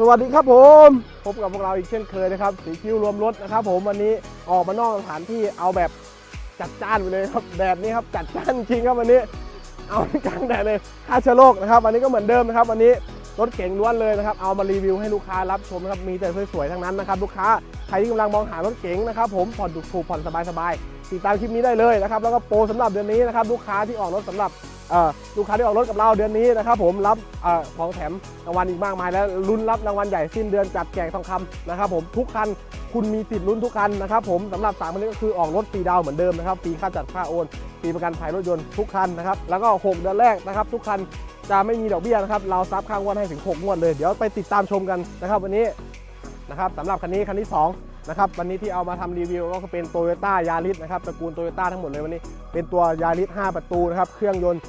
สวัสดีครับผมพบกับพวกเราอีกเช่นเคยนะครับสีคิ้วรวมรถนะครับ ผมวันนี้ออกมานอกสถานที่เอาแบบจัดจ้านไปเลยครับแบบนี้ครับจัดจ้านจริงครับวันนี้ เอากลางแดดเลยฆ่าเชื้อโรคนะครับวันนี้ก็เหมือนเดิมนะครับ วันนี้รถเก๋งล้วนเลยนะครับเอามารีวิวให้ลูกค้ารับชมนะครับมีแต่สวยๆทั้งนั้นนะครับลูกค้าใครที่กำลังมองหารถเก๋งนะครับผมผ่อนถูกๆผ่อนสบายๆติดตามคลิปนี้ได้เลยนะครับแล้วก็โปรสำหรับเดือนนี้นะครับลูกค้าที่ออกรถสำหรับ ลูกค้าที่ออกรถกับเราเดือนนี้นะครับผมรับของแถมรางวัลอีกมากมาย และลุ้นรับรางวัลใหญ่สิ้นเดือนจัดแจกทองคำนะครับผมทุกคันคุณมีสิทธิ์ลุ้นทุกคันนะครับผมสำหรับสามคันนี้ก็คือออกรถฟรีดาวเหมือนเดิมนะครับฟรีค่าจัดค่าโอนฟรีประกันภัยรถยนต์ทุกคันนะครับแล้วก็หกเดือนแรกนะครับทุกคันจะไม่มีดอกเบี้ยนะครับเราซับข้างงวดให้ถึง 6 งวดเลย เดี๋ยวไปติดตามชมกันนะครับวันนี้นะครับสำหรับคันนี้คันที่ 2 นะครับวันนี้ที่เอามาทำรีวิวก็เป็น t o y ยต้ายาริสนะครับตระกูลโตโยต้าทั้งหมดเลยวันนี้ เป็นตัวยาริส5ประตูนะครับเครื่องยนต์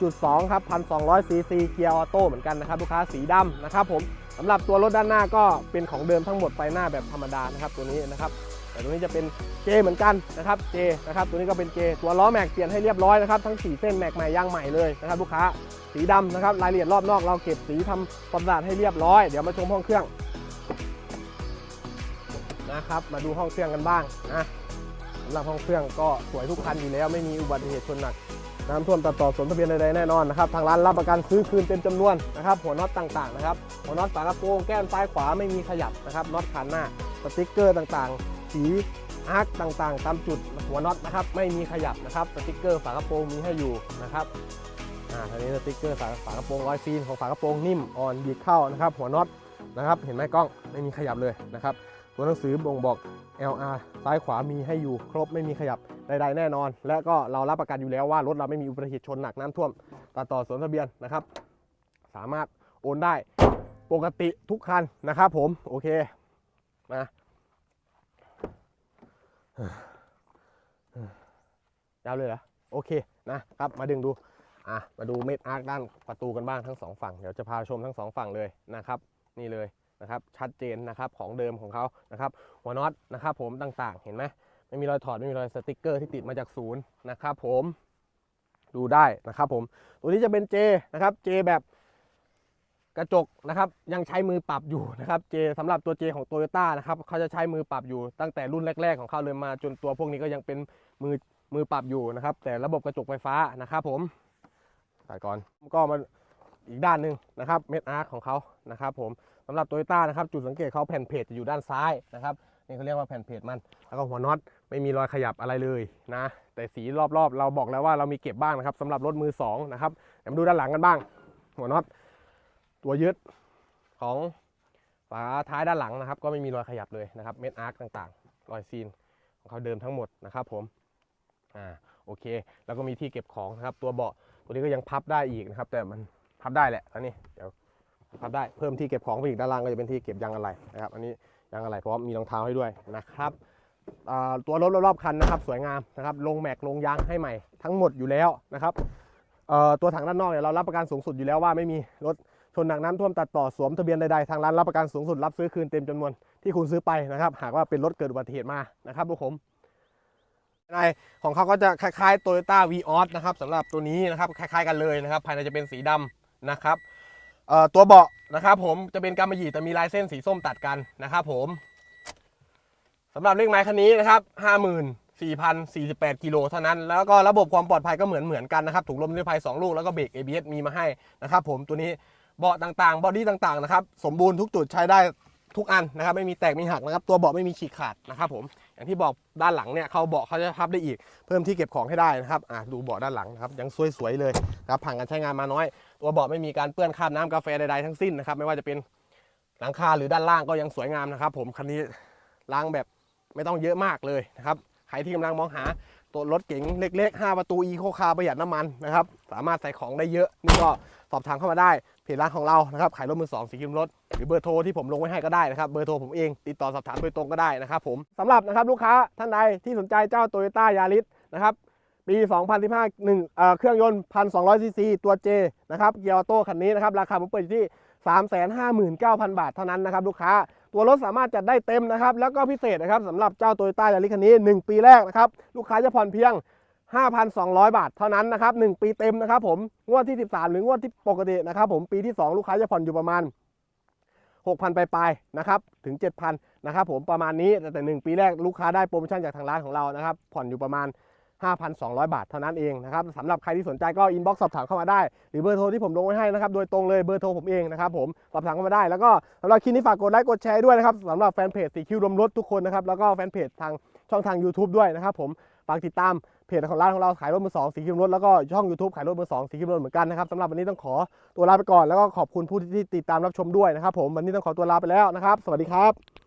1.2 ครับ 1,200 ซีซีเกียร์ออโต้เหมือนกันนะครับลูกค้าสีดำนะครับผมสำหรับตัวรถด้านหน้าก็เป็นของเดิมทั้งหมดไฟหน้าแบบธรรมดานะครับตัวนี้นะครับแต่ตัวนี้จะเป็นเจเหมือนกันนะครับเจนะครับตัวนี้ก็เป็นเจตัวล้อแม็กเปลี่ยนให้เรียบร้อยนะครับทั้ง 4 เส้นแม็กใหม่ย่างใหม่เลยนะครับลูกค้าสีดำนะครับรายละเอียดรอบนอกเราเก็บสีทำความสะอาดให้เรียบร้อยเดี๋ยวมาชมห้องเครื่อง นะครับ มาดูห้องเครื่องกันบ้างนะสำหรับห้องเครื่องก็สวยทุกคันอยู่แล้วไม่มีอุบัติเหตุชนหนัก น้ำท่วมตัดต่อสมทะเบียนใดๆแน่นอนนะครับ ทางร้านรับประกันซื้อคืนเต็มจำนวนนะครับ หัวน็อตต่างๆนะครับ หัวน็อตฝากระโปรงแก้มซ้ายขวาไม่มีขยับนะครับน็อตคันหน้าสติ๊กเกอร์ต่างๆ สีอาร์คต่างๆ ตามจุดหัวน็อตนะครับไม่มีขยับนะครับสติ๊กเกอร์ฝากระโปรงมีให้อยู่นะครับอ่าทีนี้สติ๊กเกอร์ฝาฝากระโปรงรอยซีนของฝากระโปรงนิ่มอ่อนบีบเข้านะครับ หัวน็อตนะครับ เห็นไหมกล้องไม่มีขยับเลยนะครับ ตัวหนังสือบ่งบอก LR ซ้ายขวามีให้อยู่ครบไม่มีขยับใดๆแน่นอน และก็เรารับประกันอยู่แล้วว่ารถเราไม่มีอุบัติเหตุชนหนักน้ำท่วมตัดต่อสวนทะเบียนนะครับ สามารถโอนได้ปกติทุกคันนะครับผม โอเคมายาวเลยเหรอโอเคนะครับมาดึงดูอะมาดูเม็ดอาร์คด้านประตูกันบ้างทั้งสองฝั่งเดี๋ยวจะพาชมทั้งสองฝั่งเลยนะครับ นี่เลย นะครับชัดเจนนะครับของเดิมของเขานะครับหัวน็อตนะครับผมต่างๆ เห็นไหมไม่มีรอยถอดไม่มีรอยสติกเกอร์ที่ติดมาจากศูนย์นะครับผมดูได้นะครับผมตัวนี้จะเป็นเจนะครับเจแบบกระจกนะครับยังใช้มือปรับอยู่นะครับเจสำหรับตัวเจของโตโยต้านะครับเขาจะใช้มือปรับอยู่ตั้งแต่รุ่นแรก ๆ ของเขาเลยมาจนตัวพวกนี้ก็ยังเป็นมือมือปรับอยู่นะครับ แต่ระบบกระจกไฟฟ้านะครับผมตัดก่อนก็มา อีกด้านหนึ่งนะครับเม็ดอาร์คของเขานะครับผมสำหรับโตโยต้านะครับจุดสังเกตเขาแผ่นเพจจะอยู่ด้านซ้ายนะครับนี่เขาเรียกว่าแผ่นเพจมัน แล้วก็หัวน็อตไม่มีรอยขยับอะไรเลยนะ แต่สีรอบๆ เราบอกแล้วว่าเรามีเก็บบ้างนะครับสำหรับรถมือสองนะครับเดี๋ยวมาดูด้านหลังกันบ้าง หัวน็อตตัวยึดของฝาท้ายด้านหลังนะครับ ก็ไม่มีรอยขยับเลยนะครับเม็ดอาร์คต่างๆ รอยซีนของเขาเดิมทั้งหมดนะครับผมอ่าโอเค แล้วก็มีที่เก็บของนะครับ ตัวเบาะตัวนี้ก็ยังพับได้อีกนะครับ แต่มัน พับได้แหละอันนี้เดี๋ยวพับได้เพิ่มที่เก็บของไปอีกด้านล่างก็จะเป็นที่เก็บยางอะไรนะครับ อันนี้ยางอะไรเพราะมีรองเท้าให้ด้วยนะครับอ่าตัวรถรอบๆคันนะครับ สวยงามนะครับลงแม็กลงยางให้ใหม่ทั้งหมดอยู่แล้วนะครับเอ่อตัวถังด้านนอกเนี่ยเรารับประกันสูงสุดอยู่แล้วว่าไม่มีรถชนหนักน้ำท่วมตัดต่อสวมทะเบียนใดๆทางร้านรับประกันสูงสุดรับซื้อคืนเต็มจำนวนที่คุณซื้อไปนะครับ หากว่าเป็นรถเกิดอุบัติเหตุมานะครับทุกผมภายในของเขาก็จะคล้ายๆ Toyota v ีออสนะครับสำหรับตัวนี้นะครับคล้ายๆกันเลยนะครับ ภายในจะเป็นสีดำ นะครับตัวเบาะนะครับผมจะเป็นกำมะหยี่แต่มีลายเส้นสีส้มตัดกันนะครับผมสำหรับเลขไม้คันนี้นะครับ54,048กิโลเท่านั้น แล้วก็ระบบความปลอดภัยก็เหมือนเหมือนกันนะครับถุงลมนิรภัย 2 ลูกแล้วก็เบรก ABS มีมาให้นะครับผมตัวนี้เบาะต่างๆ บอดี้ต่างๆนะครับสมบูรณ์ทุกจุดใช้ได้ ทุกอันนะครับไม่มีแตกไม่หักนะครับตัวเบาะไม่มีฉีกขาดนะครับผมอย่างที่บอกด้านหลังเนี่ยเขาเบาะเขาจะพับได้อีก เพิ่มที่เก็บของให้ได้นะครับอะดูเบาะด้านหลังนะครับยังสวยๆเลยนะครับผ่านการใช้งานมาน้อย ตัวเบาะไม่มีการเปื้อนคราบน้ำกาแฟใดๆทั้งสิ้นนะครับไม่ว่าจะเป็นหลังคาหรือด้านล่างก็ยังสวยงามนะครับผมคันนี้ล้างแบบไม่ต้องเยอะมากเลยนะครับใครที่กำลังมองหา ตัวรถเก๋งเล็กๆ 5 ประตูอีโคคาร์ประหยัดน้ำมันนะครับ สามารถใส่ของได้เยอะ นี่ก็สอบถามเข้ามาได้ เพจร้านของเรานะครับ ขายรถมือสองสีคิมรถ หรือเบอร์โทรที่ผมลงไว้ให้ก็ได้นะครับ เบอร์โทรผมเอง ติดต่อสอบถามโดยตรงก็ได้นะครับผมสำหรับนะครับลูกค้าท่านใดที่สนใจเจ้า t o y ยต้ายาริสนะครับปี 2015หนึ่งเอ่อเครื่องยนต์ 1,200 ซีซี ตัว J นะครับ เกียร์ออโต้คันนี้นะครับ ราคาผมเปิดอยู่ที่ 359,000 บาทเท่านั้นนะครับ ลูกค้า ตัวรถสามารถจัดได้เต็มนะครับ แล้วก็พิเศษนะครับสำหรับเจ้า t o y ยต้ายาริสคันนี้ 1 ปีแรกนะครับ ลูกค้าจะผ่อนเพียง 5,200 บาทเท่านั้นนะครับ 1 ปีเต็มนะครับผม งวดที่ 13 หรืองวดที่ปกตินะครับผม ปีที่ 2 ลูกค้าจะผ่อนอยู่ประมาณ 6,000ปลายๆนะครับ ถึง 7,000 นะครับผม ประมาณนี้ แต่แต่หนึ่งปีแรกลูกค้าได้โปรโมชั่นจากทางร้านของเรา นะครับ ผ่อนอยู่ประมาณ 5,200 บาทเท่านั้นเองนะครับสำหรับใครที่สนใจก็อินบ็อกซ์สอบถามเข้ามาได้ หรือเบอร์โทรที่ผมลงไว้ให้นะครับ โดยตรงเลยเบอร์โทรผมเองนะครับผมสอบถามเข้ามาได้ แล้วก็สำหรับคลิปนี้ฝากกดไลค์กดแชร์ด้วยนะครับสำหรับแฟนเพจสีคิวรวมรถทุกคนนะครับแล้วก็แฟนเพจทางช่องทาง YouTube ด้วยนะครับผมฝากติดตามเพจของร้านของเราขายรถมือสองสีคิวรถแล้วก็ช่อง YouTube ขายรถมือสองสีคิวรถเหมือนกันนะครับสำหรับวันนี้ต้องขอตัวลาไปก่อนแล้วก็ขอบคุณผู้ที่ติดตามรับชมด้วยนะครับผมวันนี้ต้องขอตัวลาไปแล้วนะครับ สวัสดีครับ